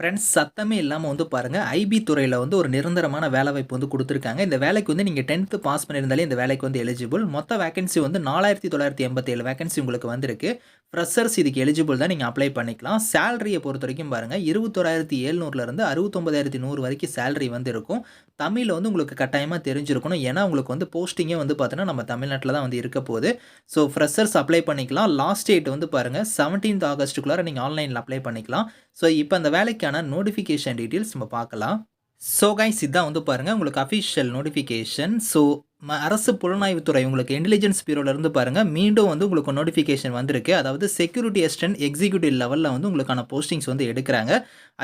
Friends சத்தமே இல்லாமல் வந்து பாருங்கள் ஐபி துறையில் வந்து ஒரு நிரந்தரமான வேலை வாய்ப்பு வந்து கொடுத்துருக்காங்க. இந்த வேலைக்கு வந்து நீங்கள் டென்த்து பாஸ் பண்ணியிருந்தாலே இந்த வேலைக்கு வந்து எலிஜிபிள் மொத்த வேகன்சி வந்து நாலாயிரத்தி தொள்ளாயிரத்தி எண்பத்தேழு வேகன்சி உங்களுக்கு வந்திருக்கு. ஃப்ரெஷர்ஸ் இதுக்கு எலிஜிபிள் தான் நீங்கள் அப்ளை பண்ணிக்கலாம். சேலரியை பொறுத்த வரைக்கும் பாருங்கள் இருபத்தோராயிரத்தி எழுநூறுலேருந்து அறுபத்தொம்பதாயிரத்தி நூறு வரைக்கும் சேலரி வந்து இருக்கும் தமிழில் வந்து உங்களுக்கு கட்டாயமாக தெரிஞ்சிருக்கணும். ஏன்னா உங்களுக்கு வந்து போஸ்டிங்கே வந்து பார்த்தீங்கன்னா நம்ம தமிழ்நாட்டில் தான் வந்து இருக்க போகுது. ஸோ ஃப்ரெஷர்ஸ் அப்ளை பண்ணிக்கலாம். லாஸ்ட் டேட் வந்து பாருங்கள் செவன்டீன்த் ஆகஸ்ட்டுக்குள்ளார நீங்கள் ஆன்லைனில் அப்ளை பண்ணிக்கலாம். ஸோ இப்போ அந்த வேலைக்கான நோட்டிஃபிகேஷன் டீட்டெயில்ஸ் நம்ம பார்க்கலாம். ஸோ கைஸ் இதான் வந்து பாருங்கள் உங்களுக்கு அஃபிஷியல் நோட்டிஃபிகேஷன் ஸோ அரசு புலனாய்வுத்துறை உங்களுக்கு இன்டெலிஜென்ஸ் பியூரோலேருந்து பாருங்கள் மீண்டும் வந்து உங்களுக்கு நோட்டிஃபிகேஷன் வந்திருக்கு. அதாவது செக்யூரிட்டி அசிஸ்டன்ட் எக்ஸிக்யூட்டிவ் லெவலில் வந்து உங்களுக்கான போஸ்டிங்ஸ் வந்து எடுக்கிறாங்க.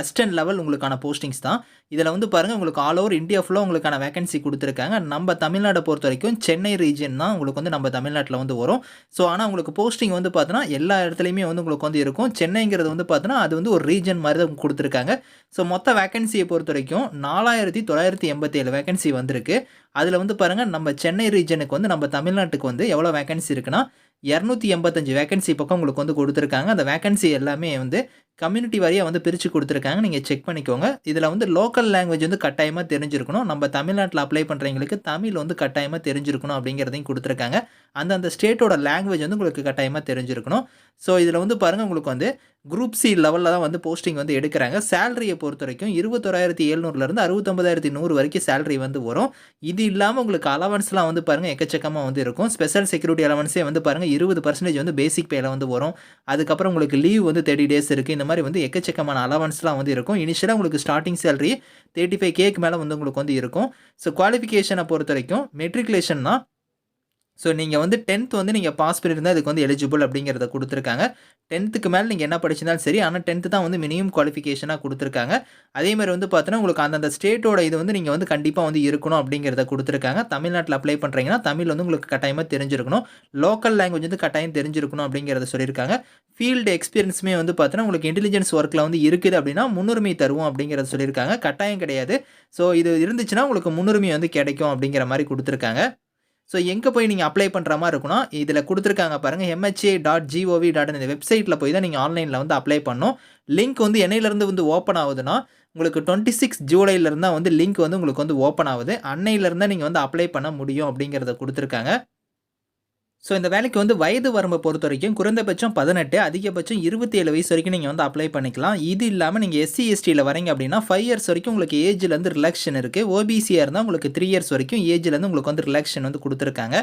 அசிஸ்டன்ட் லெவல் உங்களுக்கான போஸ்டிங்ஸ் தான். இதில் வந்து பாருங்கள் உங்களுக்கு ஆல் ஓவர் இந்தியா ஃபுல்லாக உங்களுக்கான வேகன்சி கொடுத்துருக்காங்க. நம்ம தமிழ்நாடை பொறுத்த வரைக்கும் சென்னை ரீஜன் தான் உங்களுக்கு வந்து நம்ம தமிழ்நாட்டில் வந்து வரும். ஸோ ஆனால் உங்களுக்கு போஸ்டிங் வந்து பார்த்தோன்னா எல்லா இடத்துலையுமே வந்து உங்களுக்கு வந்து இருக்கும். சென்னைங்கிறது வந்து பார்த்தோன்னா அது வந்து ஒரு ரீஜன் மாதிரி தான் கொடுத்துருக்காங்க. ஸோ மொத்த வேகன்சியை பொறுத்த வரைக்கும் நாலாயிரத்தி தொள்ளாயிரத்தி எண்பத்தேழு வேகன்சி வந்திருக்கு. அதில் வந்து பாருங்கள் நம்ம சென்னை ரீஜனுக்கு வந்து நம்ம தமிழ்நாட்டுக்கு வந்து எவ்வளோ வேகன்சி இருக்குன்னா இரநூத்தி எண்பத்தஞ்சு வேகன்சி பக்கம் உங்களுக்கு வந்து கொடுத்துருக்காங்க. அந்த வேகன்சி எல்லாமே வந்து கம்யூனிட்டி வாரியாக வந்து பிரித்து கொடுத்துருக்காங்க. நீங்கள் செக் பண்ணிக்கோங்க. இதில் வந்து லோக்கல் லாங்குவேஜ் வந்து கட்டாயமாக தெரிஞ்சிருக்கணும். நம்ம தமிழ்நாட்டில் அப்ளை பண்ணுறவங்களுக்கு தமிழ் வந்து கட்டாயமாக தெரிஞ்சிருக்கணும் அப்படிங்கிறதையும் கொடுத்துருக்காங்க. அந்தந்த ஸ்டேட்டோட லாங்குவேஜ் வந்து உங்களுக்கு கட்டாயமாக தெரிஞ்சிருக்கணும். ஸோ இதில் வந்து பாருங்கள் உங்களுக்கு வந்து குரூப் சி லெவலில் தான் வந்து போஸ்டிங் வந்து எடுக்கிறாங்க. சேலரியை பொறுத்த வரைக்கும் இருபத்தொராயிரத்தி எழுநூறுலேருந்து அறுபத்தொம்பதாயிரத்தி நூறு வரைக்கும் சேலரி வந்து வரும். இது இல்லாமல் உங்களுக்கு அலவன்ஸ்லாம் வந்து பாருங்கள் எக்கச்சக்கமாக வந்து இருக்கும். ஸ்பெஷல் செக்யூரிட்டி அலவன்ஸே வந்து பாருங்கள் இருபது பர்சன்டேஜ் வந்து பேசிக் பேல வந்து வரும். அதுக்கப்புறம் உங்களுக்கு லீவ் வந்து தேர்ட்டி டேஸ் இருக்குது இந்த மாதிரி வந்து எக்கச்சக்கமான அலவன்ஸ்லாம் வந்து இருக்கும். இனிஷியலாக உங்களுக்கு ஸ்டார்டிங் சேலரி தேர்ட்டி ஃபைவ் கேக்கு மேலே வந்து உங்களுக்கு வந்து இருக்கும். ஸோ குவாலிஃபிகேஷனை பொறுத்த வரைக்கும் மெட்ரிகுலேஷன் தான் ஸோ நீங்கள் வந்து டென்த் வந்து நீங்கள் பாஸ் பண்ணியிருந்தால் அதுக்கு வந்து எலிஜிபிள் அப்படிங்கிறத கொடுத்துருக்காங்க. டென்த்துக்கு மேலே நீங்கள் என்ன படிச்சிருந்தாலும் சரி ஆனால் டென்த்து தான் வந்து மினிமம் குவாலிஃபிகேஷனாக கொடுத்துருக்காங்க. அதேமாதிரி வந்து பார்த்தோன்னா உங்களுக்கு அந்தந்த ஸ்டேட்டோட இது வந்து நீங்கள் வந்து கண்டிப்பாக வந்து இருக்கணும் அப்படிங்கிறத கொடுத்துருக்காங்க. தமிழ்நாட்டில் அப்ளை பண்ணுறீங்கன்னா தமிழ் வந்து உங்களுக்கு கட்டாயமாக தெரிஞ்சிருக்கணும். லோக்கல் லாங்குவேஜ் வந்து கட்டாயம் தெரிஞ்சிருக்கணும் அப்படிங்கிறத சொல்லியிருக்காங்க. ஃபீல்டு எக்ஸ்பீரியன்ஸுமே வந்து பார்த்தோன்னா உங்களுக்கு இன்டெலிஜென்ஸ் ஒர்க்கில் வந்து இருக்குது அப்படின்னா முன்னுரிமை தருவோம் அப்படிங்கிறத சொல்லியிருக்காங்க. கட்டாயம் கிடையாது. ஸோ இது இருந்துச்சுன்னா உங்களுக்கு முன்னுரிமை வந்து கிடைக்கும் அப்படிங்கிற மாதிரி கொடுத்துருக்காங்க. ஸோ எங்கே போய் நீங்கள் அப்ளை பண்ணுற மாதிரி இருக்கணும் இதில் கொடுத்துருக்காங்க பாருங்கள் எம்ஹெச்ஏ டாட் ஜிஓவி டாட் இந்த வெப்சைட்டில் போய் தான் நீங்கள் ஆன்லைனில் வந்து அப்ளை பண்ணணும். லிங்க் வந்து என்னையிலேருந்து வந்து ஓப்பன் ஆகுதுன்னா உங்களுக்கு டுவெண்ட்டி சிக்ஸ் ஜூலைலேருந்து தான் வந்து லிங்க் வந்து உங்களுக்கு வந்து ஓப்பன் ஆகுது. அன்னையிலேருந்து நீங்கள் வந்து அப்ளை பண்ண முடியும் அப்படிங்கிறத கொடுத்துருக்காங்க. ஸோ இந்த வேலைக்கு வந்து வயது வரம்பை பொறுத்த வரைக்கும் குறைந்தபட்சம் பதினெட்டு அதிகபட்சம் இருபத்தி ஏழு வயசு வரைக்கும் நீங்கள் வந்து அப்ளை பண்ணிக்கலாம். இது இல்லாமல் நீங்கள் எஸ்சி எஸ்டியில் வரீங்க அப்படின்னா ஃபைவ் இயர்ஸ் வரைக்கும் உங்களுக்கு ஏஜ்லேருந்து ரிலாக்ஷன் இருக்குது ஓபிசியாக இருந்தால் உங்களுக்கு த்ரீ இயர்ஸ் வரைக்கும் ஏஜ்லேருந்து உங்களுக்கு வந்து ரிலாக்ஷன் வந்து கொடுத்துருக்காங்க.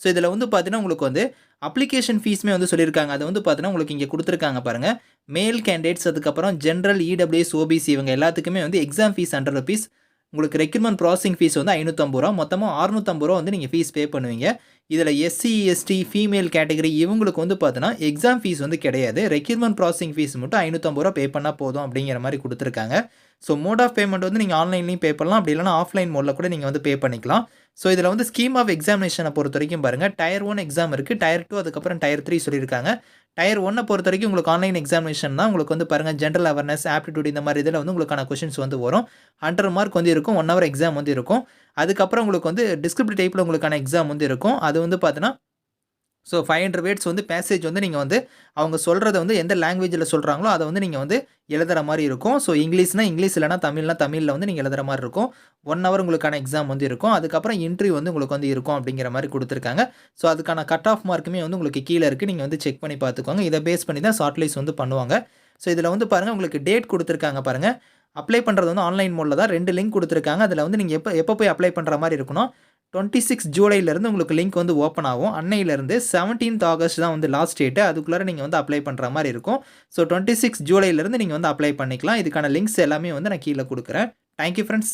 ஸோ இதில் வந்து பார்த்தீங்கன்னா உங்களுக்கு வந்து அப்ளிகேஷன் ஃபீஸுமே வந்து சொல்லியிருக்காங்க. அதை வந்து பார்த்தீங்கன்னா உங்களுக்கு இங்கே கொடுத்துருக்காங்க பாருங்கள் மேல் கேண்டிடேட்ஸ் அதுக்கப்புறம் ஜென்ரல் இடபிள்யூஎஸ் ஓபிசி இவங்க எல்லாத்துக்குமே வந்து எக்ஸாம் ஃபீஸ் ஹண்ட்ரட் ருபீஸ் உங்களுக்கு ரெக்யூர்மெண்ட் ப்ராசஸிங் ஃபீஸ் வந்து ஐநூற்றம்பது ரூபா. மொத்தமாக அறுநூற்றம்பது ரூபா வந்து நீங்கள் ஃபீஸ் பே பண்ணுவீங்க. இதில் எஸ்சி எஸ்டி ஃபீமேல் கேட்டகரி இவங்களுக்கு வந்து பார்த்தோன்னா எக்ஸாம் ஃபீஸ் வந்து கிடையாது. ரெக்யூர்மெண்ட் ப்ராசஸிங் ஃபீஸ் மட்டும் ஐநூற்றம்பது ரூபா பே பண்ணால் போதும் அப்படிங்கிற மாதிரி கொடுத்துருக்காங்க. ஸோ மோட் ஆஃப் பேமெண்ட் வந்து நீங்கள் ஆன்லைன்லையும் பே பண்ணலாம். அப்படி இல்லைனா ஆஃப்லைன் மோடில் கூட நீங்கள் வந்து பே பண்ணிக்கலாம். ஸோ இதில் வந்து ஸ்கீம் ஆஃப் எக்ஸாமினேஷனை பொறுத்த வரைக்கும் பாருங்கள் டயர் ஒன் எக்ஸாம் இருக்குது டயர் டூ அதுக்கப்புறம் டயர் த்ரீ சொல்லியிருக்காங்க. டயர் ஒன்னை பொறுத்த வரைக்கும் உங்களுக்கு ஆன்லைன் எக்ஸாமினேஷன் தான். உங்களுக்கு வந்து பாருங்கள் ஜென்ரல் அவேர்னஸ் ஆப்டிடியூட் இந்த மாதிரி இதில் வந்து உங்களுக்கான கொஷின்ஸ் வந்து வரும். ஹண்ட்ரட் மார்க் வந்து இருக்கும் ஒன் ஹவர் எக்ஸாம் வந்து இருக்கும். அதுக்கப்புறம் உங்களுக்கு வந்து டிஸ்கிரிப்டிவ் டைப்பில் உங்களுக்கான எக்ஸாம் வந்து இருக்கும். அது வந்து பார்த்தீங்கன்னா ஸோ ஃபைவ் ஹண்ட்ரட் வேர்ட்ஸ் வந்து பேசேஜ் வந்து நீங்கள் வந்து அவங்க சொல்கிறத வந்து எந்த லாங்குவேஜில் சொல்கிறாங்களோ அதை வந்து நீங்கள் வந்து எழுதுகிற மாதிரி இருக்கும். ஸோ இங்கிலீஷ்னா இங்கிலீஷ் இல்லைனா தமிழ்னா தமிழில் வந்து நீங்கள் எழுதுகிற மாதிரி இருக்கும். ஒன் ஹவர் உங்களுக்கான எக்ஸாம் வந்து இருக்கும். அதுக்கப்புறம் இன்டர்வியூ வந்து உங்களுக்கு வந்து இருக்கும் அப்படிங்கிற மாதிரி கொடுத்துருக்காங்க. ஸோ அதுக்கான கட் ஆஃப் மார்க்குமே வந்து உங்களுக்கு கீழே இருக்குது நீங்கள் வந்து செக் பண்ணி பார்த்துக்கோங்க. இதை பேஸ் பண்ணி தான் ஷார்ட்லிஸ்ட் வந்து பண்ணுவாங்க. ஸோ இதில் வந்து பாருங்கள் உங்களுக்கு டேட் கொடுத்துருக்காங்க பாருங்கள் அப்ளை பண்ணுறது வந்து ஆன்லைன் மோடில் தான். ரெண்டு லிங்க் கொடுத்துருக்காங்க. அதில் வந்து நீங்கள் எப்போ எப்போ போய் அப்ளை பண்ணுற மாதிரி இருக்கணும். டுவெண்ட்டி சிக்ஸ் ஜூலைலேருந்து உங்களுக்கு லிங்க் வந்து ஓப்பன் ஆகும். அன்னையிலேருந்து செவன்டீன்த் ஆகஸ்ட் தான் வந்து லாஸ்ட் டேட்டு அதுக்குள்ளே நீங்கள் வந்து அப்ளை பண்ணுற மாதிரி இருக்கும். ஸோ டுவெண்ட்டி சிக்ஸ் ஜூலைலேருந்து நீங்கள் வந்து அப்ளை பண்ணிக்கலாம். இதுக்கான லிங்க்ஸ் எல்லாமே வந்து நான் கீழே கொடுக்குறேன். Thank you friends